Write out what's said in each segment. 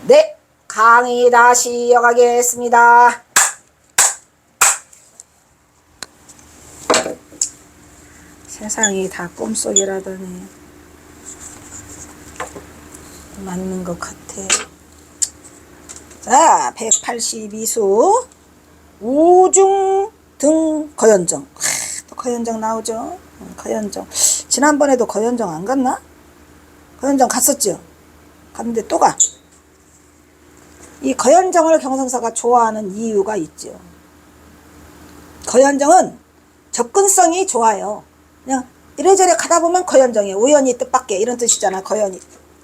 네, 강의 다시 이어가겠습니다. 세상이 다 꿈속이라더니 맞는 것 같아. 자, 182수 우중 등 거연정. 하, 또 거연정 나오죠. 응, 거연정. 지난번에도 거연정 안 갔나? 거연정 갔었죠. 갔는데 또 가. 이 거연정을 경선사가 좋아하는 이유가 있죠. 거연정은 접근성이 좋아요. 그냥 이래저래 가다 보면 거연정이에요. 우연히 뜻밖의 이런 뜻이잖아. 거연이.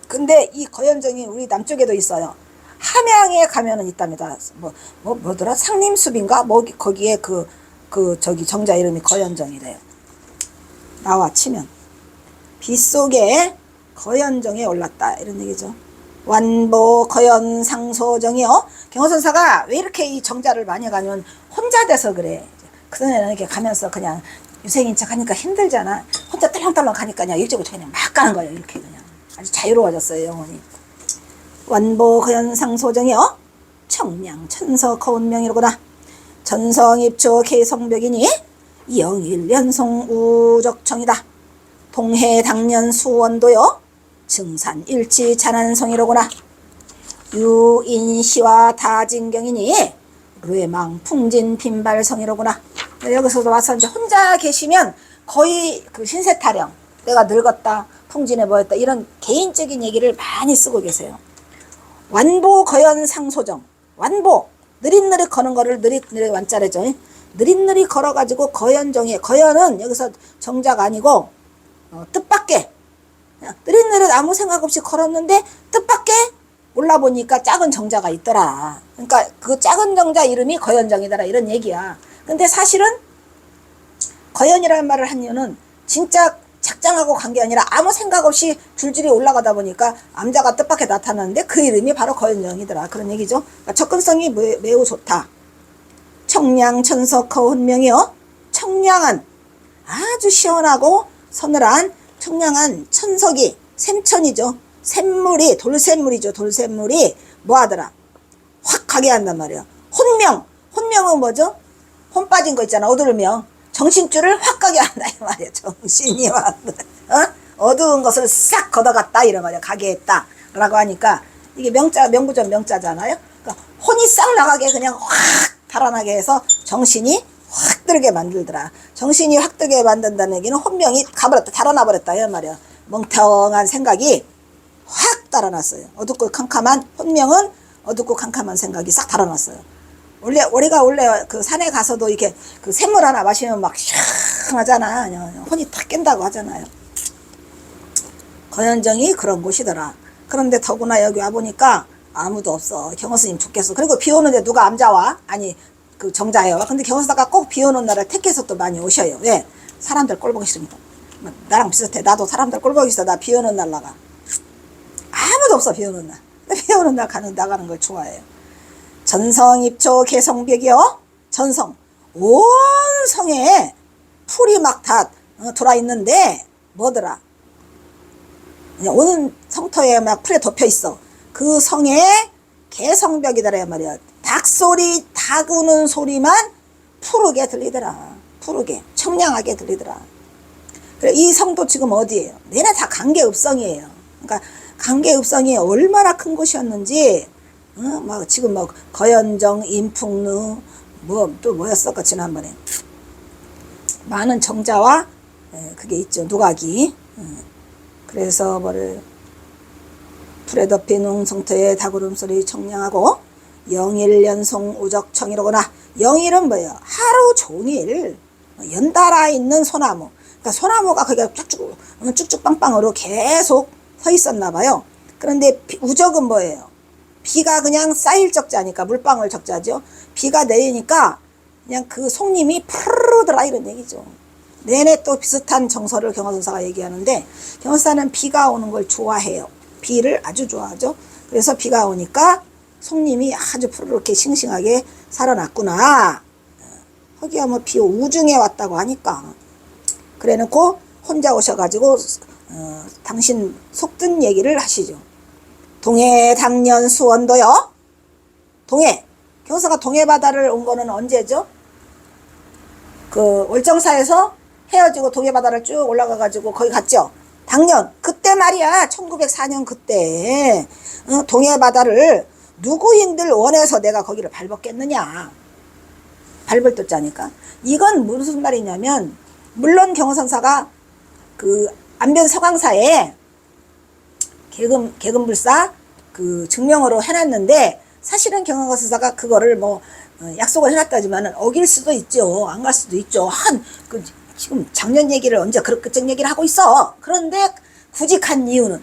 근데 이 거연정이 우리 남쪽에도 있어요. 함양에 가면은 있답니다. 뭐, 뭐, 뭐더라? 상림숲인가? 뭐, 거기에 그, 그, 저기 정자 이름이 거연정이래요. 나와 치면. 빗속에 거연정에 올랐다. 이런 얘기죠. 완보 거연 상소 정이요. 경호선사가 왜 이렇게 이 정자를 많이 가면 혼자 돼서 그래. 그전에는 이렇게 가면서 그냥 유생인 척 하니까 힘들잖아. 혼자 떨렁떨렁 가니까 그냥 일찍부터 그냥 막 가는 거예요. 이렇게 그냥. 아주 자유로워졌어요. 영혼이. 완보 거연 상소 정이요. 청량 천서 거운명이로구나. 전성 입초 개성벽이니 영일 연송 우적청이다. 동해 당년 수원도요. 증산 일치 찬안성이로구나. 유인시와 다진경이니 르망 풍진 빈발성이로구나. 여기서도 와서 이제 혼자 계시면 거의 그 신세 타령, 내가 늙었다, 풍진해 보였다 이런 개인적인 얘기를 많이 쓰고 계세요. 완보 거연 상소정, 완보 느릿느릿 거는 거를 느릿느릿 완자래죠. 느릿느릿 걸어가지고 거연정에 거연은 여기서 정작 아니고 어, 뜻밖의 그냥 느릿느릿 아무 생각 없이 걸었는데 뜻밖의 올라보니까 작은 정자가 있더라. 그러니까 그 작은 정자 이름이 거연정이더라 이런 얘기야. 근데 사실은 거연이라는 말을 한 이유는 진짜 간게 아니라 아무 생각 없이 줄줄이 올라가다 보니까 암자가 뜻밖에 나타났는데 그 이름이 바로 거연정이더라. 그런 얘기죠. 그러니까 접근성이 매- 매우 좋다. 청량 천석 거운명이요. 청량한 아주 시원하고 서늘한 청량한 천석이 샘천이죠. 샘물이 돌샘물이죠. 돌샘물이 뭐하더라? 확 가게 한단 말이야. 혼명. 혼명은 뭐죠? 혼 빠진 거 있잖아. 어두울명. 정신줄을 확 가게 한다 이 말이야. 정신이 와. 어? 어두운 것을 싹 걷어갔다 이런 말이야. 가게 했다. 라고 하니까 이게 명자 명구전 명자잖아요. 그러니까 혼이 싹 나가게 그냥 확 달아나게 해서 정신이 확 들게 만들더라. 정신이 확 들게 만든다는 얘기는 혼명이 가버렸다. 달아나 버렸다. 이런 말이야. 멍텅한 생각이 확 달아났어요. 어둡고 캄캄한 혼명은 어둡고 캄캄한 생각이 싹 달아났어요. 원래 우리가 원래 그 산에 가서도 이렇게 그 샘물 하나 마시면 막 시원하잖아. 혼이 탁 깬다고 하잖아요. 거연정이 그런 곳이더라. 그런데 더구나 여기 와 보니까 아무도 없어. 경호스님 좋겠어. 그리고 비 오는데 누가 암자 와? 아니 그 정자예요. 근데 경호사가 꼭 비 오는 날을 택해서 또 많이 오셔요. 왜? 사람들 꼴 보기 싫으니까. 뭐 나랑 비슷해. 나도 사람들 꼴 보기 싫어. 나 비 오는 날 나가. 아무도 없어 비 오는 날. 비 오는 날 가는 나가는 걸 좋아해요. 전성 입초 개성벽이요. 전성 온 성에 풀이 막 다 돌아 있는데 뭐더라? 온 성터에 막 풀에 덮여 있어. 그 성에 개성벽이더라 말이야. 닭소리, 닭 우는 소리만 푸르게 들리더라. 푸르게, 청량하게 들리더라. 그래, 이 성도 지금 어디예요? 내내 다 관계읍성이에요. 그러니까 관계읍성이 얼마나 큰 곳이었는지, 어? 막 지금 뭐 거연정, 인풍루, 뭐 또 뭐였을까 지난번에 많은 정자와 에, 그게 있죠. 누각이. 어. 그래서 뭐를 풀에 덮인 웅성터의 닭울음소리 청량하고 영일연송 우적청이로구나. 영일은 뭐예요? 하루 종일 연달아 있는 소나무. 그러니까 소나무가 거기가 쭉쭉 쭉쭉 빵빵으로 계속 서 있었나 봐요. 그런데 비- 우적은 뭐예요? 비가 그냥 쌓일 적자니까 물방울 적자죠. 비가 내리니까 그냥 그 송림이 푸르르더라 이런 얘기죠. 내내 또 비슷한 정서를 경호선사가 얘기하는데 경호사는 비가 오는 걸 좋아해요. 비를 아주 좋아하죠. 그래서 비가 오니까 송림이 아주 푸르르게 싱싱하게 살아났구나. 거기가 뭐비 우중에 왔다고 하니까 그래놓고 혼자 오셔가지고 어, 당신 속든 얘기를 하시죠. 동해 당년 수원도요. 동해. 경서가 동해 바다를 온 거는 언제죠? 그 월정사에서 헤어지고 동해 바다를 쭉 올라가 가지고 거기 갔죠. 당년 그때 말이야. 1904년 그때 어, 동해 바다를 누구인들 원해서 내가 거기를 밟았겠느냐. 밟을 뜻자니까. 이건 무슨 말이냐면 물론 경호선사가 그 안변 서강사에 계금 계금불사 그 증명으로 해놨는데 사실은 경호선사가 그거를 뭐 어, 약속을 해놨다지만은 어길 수도 있죠. 안 갈 수도 있죠. 한 그 지금 작년 얘기를 언제 그렇게 얘기를 하고 있어. 그런데 굳이 간 이유는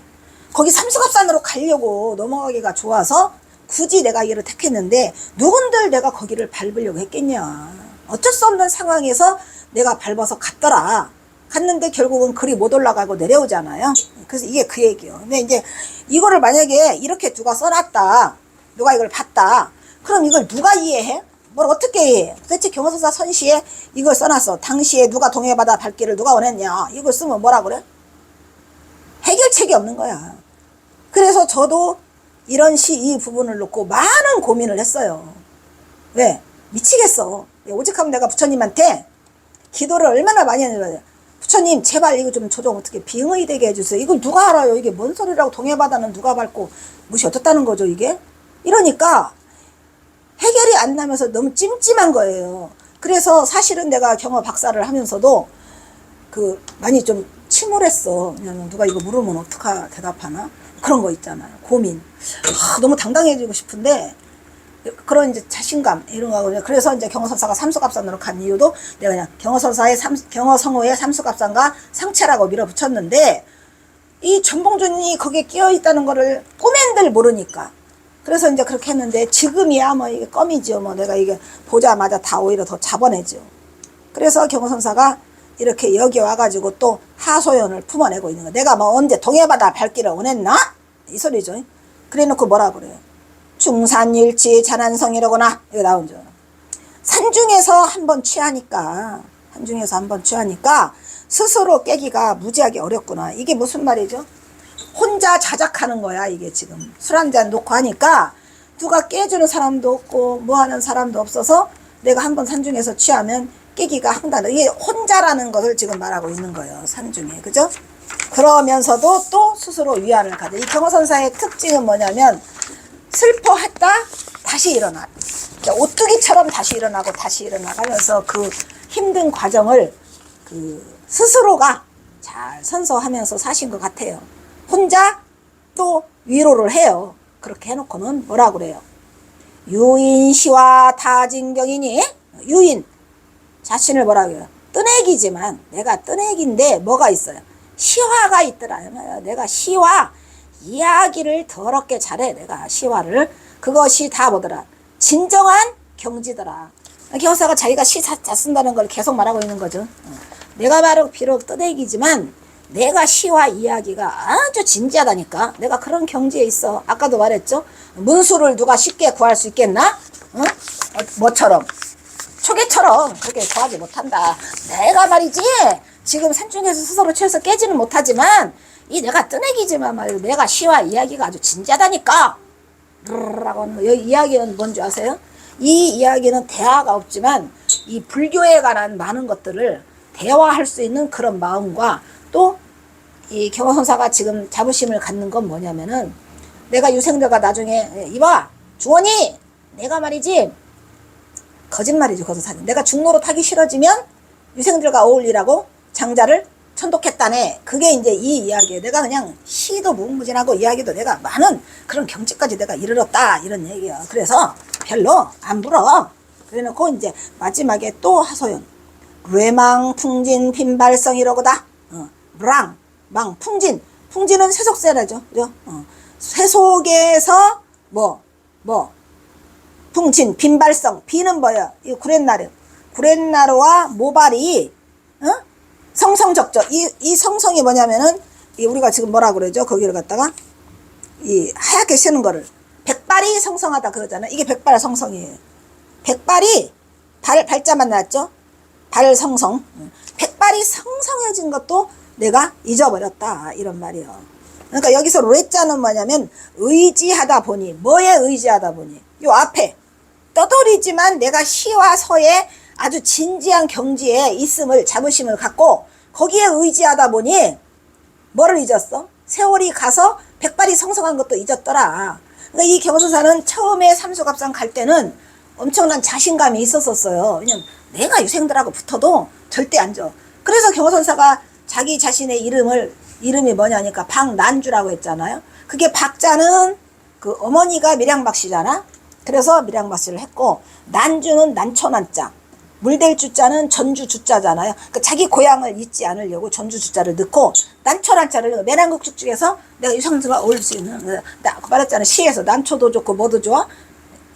거기 삼수갑산으로 가려고 넘어가기가 좋아서 굳이 내가 이를 택했는데 누군들 내가 거기를 밟으려고 했겠냐. 어쩔 수 없는 상황에서 내가 밟아서 갔더라. 갔는데 결국은 글이 못 올라가고 내려오잖아요. 그래서 이게 그 얘기예요. 근데 이제 이거를 만약에 이렇게 누가 써놨다. 누가 이걸 봤다. 그럼 이걸 누가 이해해? 뭘 어떻게 이해해? 도대체 경호서사 선시에 이걸 써놨어. 당시에 누가 동해바다 밟기를 누가 원했냐. 이걸 쓰면 뭐라 그래? 해결책이 없는 거야. 그래서 저도 이런 시 이 부분을 놓고 많은 고민을 했어요. 왜? 미치겠어. 오직 하면 내가 부처님한테 기도를 얼마나 많이 했는지 부처님 제발 이거 좀 조정 어떻게 비응의 되게 해주세요. 이걸 누가 알아요? 이게 뭔 소리라고 동해바다는 누가 밟고 무시 어떻다는 거죠 이게? 이러니까 해결이 안 나면서 너무 찜찜한 거예요. 그래서 사실은 내가 경호 박사를 하면서도 그 많이 좀 침울했어. 왜냐면 누가 이거 물으면 어떡하 대답하나 그런 거 있잖아요. 고민. 아, 너무 당당해지고 싶은데 그런 이제 자신감 이런 거 하고 그래서 이제 경호선사가 삼수갑산으로 간 이유도 내가 그냥 경호선사의 삼 경호성호의 삼수갑산과 상체라고 밀어붙였는데 이 전봉준이 거기에 끼어 있다는 거를 꼬맨들 모르니까 그래서 이제 그렇게 했는데 지금이야 뭐 이게 껌이죠 뭐 내가 이게 보자마자 다 오히려 더 잡아내죠 그래서 경호선사가 이렇게 여기 와가지고 또 하소연을 품어내고 있는 거 내가 뭐 언제 동해바다 밟기를 원했나 이 소리죠 그래놓고 뭐라 그래요 중산일치 잔한성이라거나 이거 나오죠. 산중에서 한번 취하니까 산중에서 한번 취하니까 스스로 깨기가 무지하게 어렵구나. 이게 무슨 말이죠? 혼자 자작하는 거야 이게 지금 술 한 잔 놓고 하니까 누가 깨주는 사람도 없고 뭐 하는 사람도 없어서 내가 한번 산중에서 취하면 깨기가 한다는 이게 혼자라는 것을 지금 말하고 있는 거예요 산 중에 그죠? 그러면서도 또 스스로 위안을 가져 이 경호선사의 특징은 뭐냐면 슬퍼했다 다시 일어나 오뚜기처럼 다시 일어나고 다시 일어나가면서 그 힘든 과정을 그 스스로가 잘 선서하면서 사신 것 같아요. 혼자 또 위로를 해요. 그렇게 해놓고는 뭐라 그래요? 유인시와 타진경이니 유인 자신을 뭐라 그래요? 뜨내기지만 내가 뜨내기인데 뭐가 있어요? 시화가 있더라. 내가 시화 이야기를 더럽게 잘해 내가 시화를 그것이 다 뭐더라 진정한 경지더라 경사가 자기가 시 잘 쓴다는 걸 계속 말하고 있는 거죠 어. 내가 바로 비록 떠내기지만 내가 시와 이야기가 아주 진지하다니까 내가 그런 경지에 있어 아까도 말했죠 문수를 누가 쉽게 구할 수 있겠나 어? 어, 뭐처럼 초계처럼 그렇게 구하지 못한다 내가 말이지 지금 산중에서 스스로 취해서 깨지는 못하지만 이 내가 뜨내기지만 말이야 내가 시와 이야기가 아주 진지하다니까 라고 하는 거. 이 이야기는 뭔지 아세요? 이 이야기는 대화가 없지만 이 불교에 관한 많은 것들을 대화할 수 있는 그런 마음과 또 이 경호선사가 지금 자부심을 갖는 건 뭐냐면은 내가 유생들과 나중에 이봐 주원이 내가 말이지 거짓말이지 거짓말 내가 중로로 타기 싫어지면 유생들과 어울리라고 장자를 천독했다네. 그게 이제 이 이야기예요. 내가 그냥 시도 무궁무진하고 이야기도 내가 많은 그런 경지까지 내가 이르렀다. 이런 얘기야. 그래서 별로 안 불어. 그래 놓고 이제 마지막에 또 하소연. 뇌망 풍진 빈발성이라고다. 어, 랑, 망, 풍진. 풍진은 세속세라죠. 그죠? 어. 세속에서 뭐, 뭐, 풍진, 빈발성. 비는 뭐야? 이 구렛나루. 구렛나루와 모발이, 어? 성성적죠. 이, 이 성성이 뭐냐면은, 이 우리가 지금 뭐라 그러죠? 거기를 갖다가, 이 하얗게 쓰는 거를. 백발이 성성하다 그러잖아요. 이게 백발 성성이에요. 백발이 발, 발자만 나왔죠? 발 성성. 백발이 성성해진 것도 내가 잊어버렸다. 이런 말이요. 그러니까 여기서 레자는 뭐냐면 의지하다 보니 뭐에 의지하다 보니 요 앞에 떠돌이지만 내가 시와 서에 아주 진지한 경지에 있음을 자부심을 갖고 거기에 의지하다 보니 뭐를 잊었어? 세월이 가서 백발이 성성한 것도 잊었더라. 그러니까 이 경선사는 처음에 삼수갑산 갈 때는 엄청난 자신감이 있었었어요. 왜냐면 내가 유생들하고 붙어도 절대 안 져. 그래서 경선사가 자기 자신의 이름을 이름이 뭐냐니까 박난주라고 했잖아요. 그게 박자는 그 어머니가 밀양박 씨잖아. 그래서 밀양박 씨를 했고 난주는 난초난자. 물될 주자는 전주 주자잖아요. 그러니까 자기 고향을 잊지 않으려고 전주 주자를 넣고 난초난자를 매랑국죽 중에서 내가 유성들과 어울릴 수 있는 그나 아까 말했잖아 시에서 난초도 좋고 뭐도 좋아?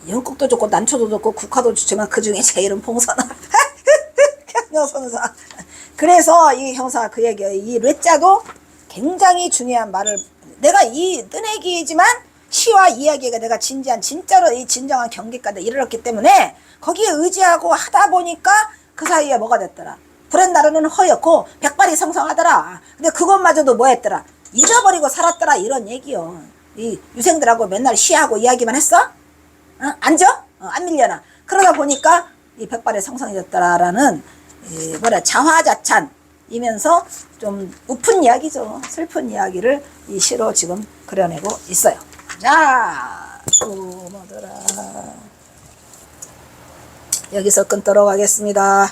연국도 좋고 난초도 좋고 국화도 좋지만 그 중에 제일은 형선사. 그래서 이 형사 그 얘기예요. 이 뢰자도 굉장히 중요한 말을 내가 이 뜨내기지만 시와 이야기가 내가 진지한 진짜로 이 진정한 경기까지 이르렀기 때문에 거기에 의지하고 하다 보니까 그 사이에 뭐가 됐더라 불엔 나르는 허였고 백발이 성성하더라 근데 그것마저도 뭐 했더라 잊어버리고 살았더라 이런 얘기요 이 유생들하고 맨날 시하고 이야기만 했어? 어? 앉아? 어, 안 밀려나. 그러다 보니까 이 백발의 성성해졌다라는 이 뭐라 자화자찬 이면서 좀 우픈 이야기죠. 슬픈 이야기를 이 시로 지금 그려내고 있어요. 자, 또 뭐더라. 여기서 끊도록 하겠습니다.